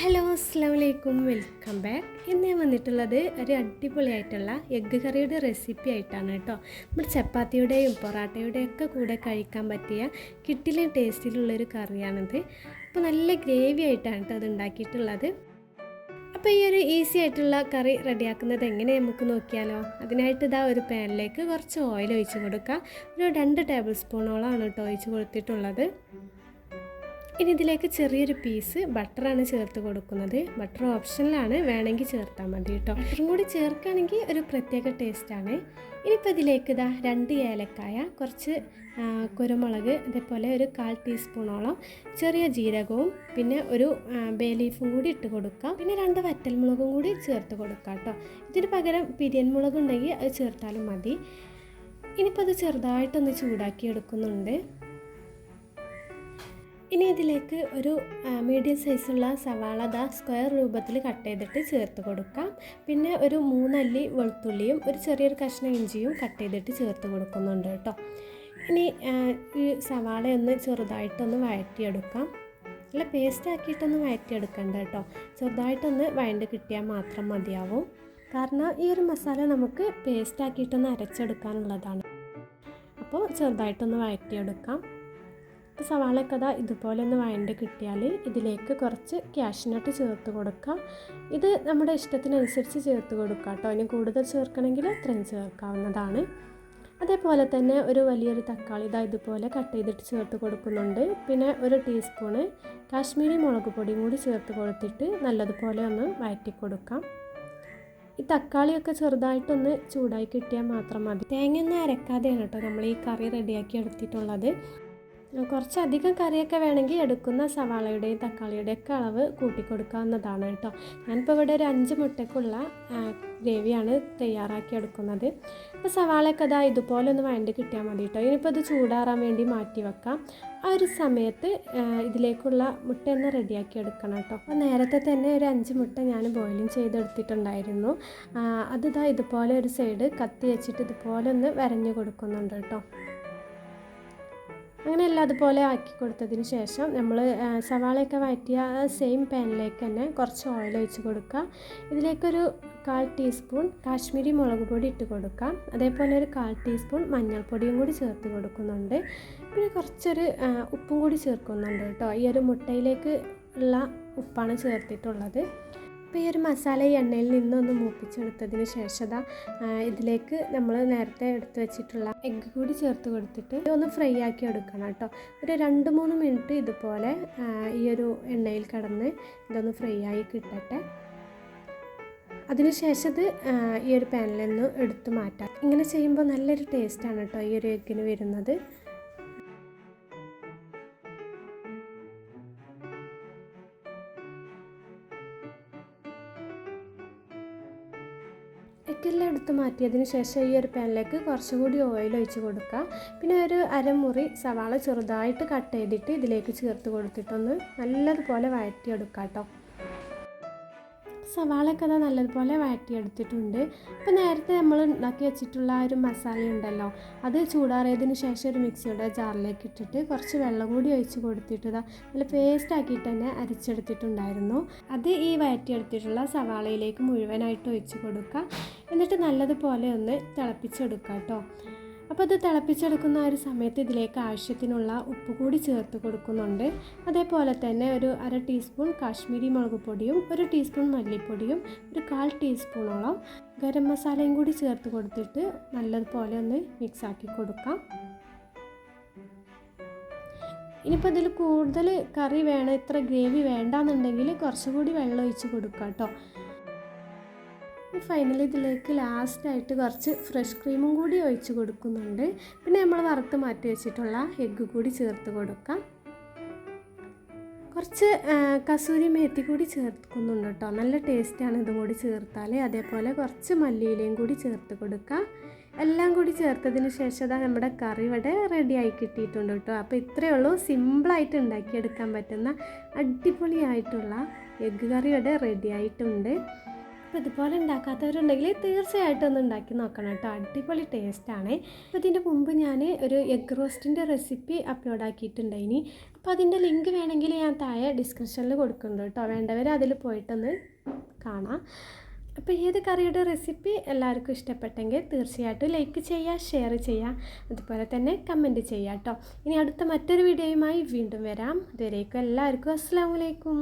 Hello അസ്സാം വലൈക്കും welcome back ഇന്ന് ഞാൻ വന്നിട്ടുള്ളത് ഒരു അടിപൊളിയായിട്ടുള്ള എഗ്ഗ് കറിയുടെ റെസിപ്പി ആയിട്ടാണ് കേട്ടോ. നമ്മുടെ ചപ്പാത്തിയുടെയും പൊറാട്ടയുടെയും ഒക്കെ കൂടെ കഴിക്കാൻ പറ്റിയ കിട്ടിലെ ടേസ്റ്റിലുള്ളൊരു കറിയാണിത്. അപ്പോൾ നല്ല ഗ്രേവി ആയിട്ടാണ് കേട്ടോ അത് ഉണ്ടാക്കിയിട്ടുള്ളത്. അപ്പോൾ ഈ ഒരു ഈസി ആയിട്ടുള്ള കറി റെഡിയാക്കുന്നത് എങ്ങനെ നമുക്ക് നോക്കിയാലോ? അതിനായിട്ട് ഇതാ ഒരു പാനിലേക്ക് കുറച്ച് ഓയിൽ ഒഴിച്ച് കൊടുക്കാം. ഒരു രണ്ട് ടേബിൾ സ്പൂണോളമാണ് കേട്ടോ ഒഴിച്ച് കൊടുത്തിട്ടുള്ളത്. ഇനി ഇതിലേക്ക് ചെറിയൊരു പീസ് ബട്ടറാണ് ചേർത്ത് കൊടുക്കുന്നത്. ബട്ടർ ഓപ്ഷനിലാണ് വേണമെങ്കിൽ ചേർത്താൽ മതി കേട്ടോ. ബട്ടറും കൂടി ചേർക്കുകയാണെങ്കിൽ ഒരു പ്രത്യേക ടേസ്റ്റാണ്. ഇനിയിപ്പോൾ ഇതിലേക്ക് ഇതാ രണ്ട് ഏലക്കായ കുറച്ച് കുരുമുളക് അതേപോലെ ഒരു കാൽ ടീസ്പൂണോളം ചെറിയ ജീരകവും പിന്നെ ഒരു ബേ ലീഫും കൂടി ഇട്ട് കൊടുക്കാം. പിന്നെ രണ്ട് വറ്റൽമുളകും കൂടി ചേർത്ത് കൊടുക്കാം കേട്ടോ. ഇതിന് പകരം പിരിയൻ മുളക് ഉണ്ടെങ്കിൽ അത് ചേർത്താലും മതി. ഇനിയിപ്പോൾ അത് ചെറുതായിട്ടൊന്ന് ചൂടാക്കി എടുക്കുന്നുണ്ട് ഇനി ഇതിലേക്ക് ഒരു മീഡിയം സൈസുള്ള സവാള ദാ സ്ക്വയർ രൂപത്തിൽ കട്ട് ചെയ്തിട്ട് ചേർത്ത് കൊടുക്കാം. പിന്നെ ഒരു മൂന്നല്ലി വെളുത്തുള്ളിയും ഒരു ചെറിയൊരു കഷ്ണം ഇഞ്ചിയും കട്ട് ചെയ്തിട്ട് ചേർത്ത് കൊടുക്കുന്നുണ്ട് കേട്ടോ. ഇനി ഈ സവാളയൊന്ന് ചെറുതായിട്ടൊന്ന് വഴറ്റിയെടുക്കാം. നല്ല പേസ്റ്റ് ആക്കിയിട്ടൊന്ന് വഴറ്റിയെടുക്കണ്ട കേട്ടോ. ചെറുതായിട്ടൊന്ന് വഴണ്ട് കിട്ടിയാൽ മാത്രം മതിയാവും. കാരണം ഈ ഒരു മസാല നമുക്ക് പേസ്റ്റ് ആക്കിയിട്ടൊന്ന് അരച്ചെടുക്കാനുള്ളതാണ്. അപ്പോൾ ചെറുതായിട്ടൊന്ന് വഴറ്റിയെടുക്കാം. സവാളയൊക്കെ അതാ ഇതുപോലെ ഒന്ന് വഴണ്ട് കിട്ടിയാൽ ഇതിലേക്ക് കുറച്ച് ക്യാഷ്നട്ട് ചേർത്ത് കൊടുക്കാം. ഇത് നമ്മുടെ ഇഷ്ടത്തിനനുസരിച്ച് ചേർത്ത് കൊടുക്കാം കേട്ടോ. ഇനി കൂടുതൽ ചേർക്കണമെങ്കിൽ അത്രയും ചേർക്കാവുന്നതാണ്. അതേപോലെ തന്നെ ഒരു വലിയൊരു തക്കാളി ഇതാ ഇതുപോലെ കട്ട് ചെയ്തിട്ട് ചേർത്ത് കൊടുക്കുന്നുണ്ട്. പിന്നെ ഒരു ടീസ്പൂണ് കാശ്മീരി മുളക് പൊടിയും കൂടി ചേർത്ത് കൊടുത്തിട്ട് നല്ലതുപോലെ ഒന്ന് വഴറ്റി കൊടുക്കാം. ഈ തക്കാളിയൊക്കെ ചെറുതായിട്ടൊന്ന് ചൂടായി കിട്ടിയാൽ മാത്രം മതി. തേങ്ങയൊന്നും അരക്കാതെയാണ് കേട്ടോ നമ്മൾ ഈ കറി റെഡിയാക്കി എടുത്തിട്ടുള്ളത്. കുറച്ചധികം കറിയൊക്കെ വേണമെങ്കിൽ എടുക്കുന്ന സവാളയുടെയും തക്കാളിയുടെയും ഒക്കെ അളവ് കൂട്ടിക്കൊടുക്കാവുന്നതാണ് കേട്ടോ. ഞാനിപ്പോൾ ഇവിടെ ഒരു അഞ്ച് മുട്ടക്കുള്ള ഗ്രേവിയാണ് തയ്യാറാക്കി എടുക്കുന്നത്. അപ്പോൾ സവാളയൊക്കെ അതാ ഇതുപോലെ ഒന്ന് വഴണ്ടി കിട്ടിയാൽ മതി കേട്ടോ. ഇനിയിപ്പോൾ അത് ചൂടാറാൻ വേണ്ടി മാറ്റി വെക്കാം. ആ ഒരു സമയത്ത് ഇതിലേക്കുള്ള മുട്ട ഒന്ന് റെഡിയാക്കി എടുക്കണം കേട്ടോ. അപ്പോൾ നേരത്തെ തന്നെ ഒരു അഞ്ച് മുട്ട ഞാൻ ബോയിലിംഗ് ചെയ്തെടുത്തിട്ടുണ്ടായിരുന്നു. ആ, അത് ഇതാ ഇതുപോലെ ഒരു സൈഡ് കത്തി വെച്ചിട്ട് ഇതുപോലെ ഒന്ന് വരഞ്ഞു കൊടുക്കുന്നുണ്ട് കേട്ടോ. അങ്ങനെ എല്ലാം അതുപോലെ ആക്കി കൊടുത്തതിന് ശേഷം നമ്മൾ സവാളയൊക്കെ വഴറ്റിയ സെയിം പാനിലേക്ക് തന്നെ കുറച്ച് ഓയിൽ ഒഴിച്ച് കൊടുക്കുക. ഇതിലേക്കൊരു കാൽ ടീസ്പൂൺ കാശ്മീരി മുളക് പൊടി ഇട്ട് കൊടുക്കാം. അതേപോലെ ഒരു കാൽ ടീസ്പൂൺ മഞ്ഞൾപ്പൊടിയും കൂടി ചേർത്ത് കൊടുക്കുന്നുണ്ട്. പിന്നെ കുറച്ചൊരു ഉപ്പും കൂടി ചേർക്കുന്നുണ്ട് കേട്ടോ. ഈ ഒരു മുട്ടയിലേക്ക് ഉള്ള ഉപ്പാണ് ചേർത്തിട്ടുള്ളത്. അപ്പോൾ ഈ ഒരു മസാല ഈ എണ്ണയിൽ നിന്നൊന്ന് മൂപ്പിച്ചെടുത്തതിന് ശേഷം ഇതിലേക്ക് നമ്മൾ നേരത്തെ എടുത്തു വെച്ചിട്ടുള്ള എഗ്ഗ് കൂടി ചേർത്ത് കൊടുത്തിട്ട് ഒന്ന് ഫ്രൈ ആക്കി എടുക്കണം കേട്ടോ. ഒരു രണ്ട് മൂന്ന് മിനിറ്റ് ഇതുപോലെ ഈ ഒരു എണ്ണയിൽ കിടന്ന് ഇതൊന്ന് ഫ്രൈ ആയി കിട്ടട്ടെ. അതിനുശേഷം ഇത് ഈ ഒരു പാനിൽ നിന്ന് എടുത്ത് മാറ്റാം. ഇങ്ങനെ ചെയ്യുമ്പോൾ നല്ലൊരു ടേസ്റ്റാണ് കേട്ടോ ഈ ഒരു എഗ്ഗിന് വരുന്നത്. എഗ്ഗെല്ലാം എടുത്ത് മാറ്റിയതിന് ശേഷം ഈ ഒരു പാനിലേക്ക് കുറച്ചുകൂടി ഓയിൽ ഒഴിച്ച് കൊടുക്കുക. പിന്നെ ഒരു അരമുറി സവാള ചെറുതായിട്ട് കട്ട് ചെയ്തിട്ട് ഇതിലേക്ക് ചേർത്ത് കൊടുത്തിട്ടൊന്ന് നല്ലതുപോലെ വഴറ്റിയെടുക്കാം കേട്ടോ. സവാളയൊക്കെ അതാ നല്ലതുപോലെ വഴറ്റിയെടുത്തിട്ടുണ്ട്. അപ്പോൾ നേരത്തെ നമ്മൾ ഉണ്ടാക്കി വെച്ചിട്ടുള്ള ഒരു മസാല ഉണ്ടല്ലോ അത് ചൂടാറിയതിന് ശേഷം ഒരു മിക്സിയുടെ ജാറിലേക്ക് ഇട്ടിട്ട് കുറച്ച് വെള്ളം കൂടി ഒഴിച്ച് കൊടുത്തിട്ട് നല്ല പേസ്റ്റ് ആക്കിയിട്ട് തന്നെ അരച്ചെടുത്തിട്ടുണ്ടായിരുന്നു. അത് ഈ വഴറ്റിയെടുത്തിട്ടുള്ള സവാളയിലേക്ക് മുഴുവനായിട്ട് ഒഴിച്ച് കൊടുക്കുക. എന്നിട്ട് നല്ലതുപോലെ ഒന്ന് തിളപ്പിച്ചെടുക്കുക കേട്ടോ. അപ്പോൾ അത് തിളപ്പിച്ചെടുക്കുന്ന ഒരു സമയത്ത് ഇതിലേക്ക് ആവശ്യത്തിനുള്ള ഉപ്പ് കൂടി ചേർത്ത് കൊടുക്കുന്നുണ്ട്. അതേപോലെ തന്നെ ഒരു അര ടീസ്പൂൺ കാശ്മീരി മുളക് പൊടിയും ഒരു ടീസ്പൂൺ മല്ലിപ്പൊടിയും ഒരു കാൽ ടീസ്പൂണോളം ഗരം മസാലയും കൂടി ചേർത്ത് കൊടുത്തിട്ട് നല്ലതുപോലെ ഒന്ന് മിക്സ് ആക്കി കൊടുക്കാം. ഇനിയിപ്പോൾ ഇതിൽ കൂടുതൽ കറി വേണം ഇത്ര ഗ്രേവി വേണ്ടാന്നുണ്ടെങ്കിൽ കുറച്ചുകൂടി വെള്ളം ഒഴിച്ച് കൊടുക്കാം കേട്ടോ. ഫൈനലി ഇതിലേക്ക് ലാസ്റ്റായിട്ട് കുറച്ച് ഫ്രഷ് ക്രീമും കൂടി ഒഴിച്ച് കൊടുക്കുന്നുണ്ട്. പിന്നെ നമ്മൾ വറുത്ത് മാറ്റി വെച്ചിട്ടുള്ള എഗ്ഗ് കൂടി ചേർത്ത് കൊടുക്കാം. കുറച്ച് കസൂരി മേത്തി കൂടി ചേർക്കുന്നുണ്ട് കേട്ടോ. നല്ല ടേസ്റ്റാണ് ഇതും കൂടി ചേർത്താൽ അതേപോലെ കുറച്ച് മല്ലിയിലയും കൂടി ചേർത്ത് കൊടുക്കുക എല്ലാം കൂടി ചേർത്തതിന് ശേഷം അതാ നമ്മുടെ കറി ഇവിടെ റെഡിയായി കിട്ടിയിട്ടുണ്ട് കേട്ടോ. അപ്പോൾ ഇത്രയേ ഉള്ളൂ. സിമ്പിളായിട്ട് ഉണ്ടാക്കിയെടുക്കാൻ പറ്റുന്ന അടിപൊളിയായിട്ടുള്ള എഗ്ഗ് കറി ഇവിടെ റെഡി ആയിട്ടുണ്ട്. അപ്പോൾ ഇതുപോലെ ഉണ്ടാക്കാത്തവരുണ്ടെങ്കിൽ തീർച്ചയായിട്ടും ഒന്ന് ഉണ്ടാക്കി നോക്കണം കേട്ടോ. അടിപൊളി ടേസ്റ്റാണ് അപ്പോൾ ഇതിന്റെ മുമ്പ് ഞാൻ ഒരു എഗ് റോസ്റ്റിന്റെ റെസിപ്പി അപ്ലോഡ് ആക്കിയിട്ടുണ്ടായിനി. അപ്പോൾ അതിന്റെ ലിങ്ക് വേണമെങ്കിൽ ഞാൻ താഴെ ഡിസ്ക്രിപ്ഷനിൽ കൊടുക്കുന്നുണ്ട് കേട്ടോ. വേണ്ടവർ അതിൽ പോയിട്ടൊന്ന് കാണാം. അപ്പോൾ ഏത് കറിയുടെ റെസിപ്പി എല്ലാവർക്കും ഇഷ്ടപ്പെട്ടെങ്കിൽ തീർച്ചയായിട്ടും ലൈക്ക് ചെയ്യുക ഷെയർ ചെയ്യുക അതുപോലെ തന്നെ കമന്റ് ചെയ്യുക കേട്ടോ. ഇനി അടുത്ത മറ്റൊരു വീഡിയോയുമായി വീണ്ടും വരാം. അതുവരേക്കും എല്ലാവർക്കും അസ്സാം വലൈക്കും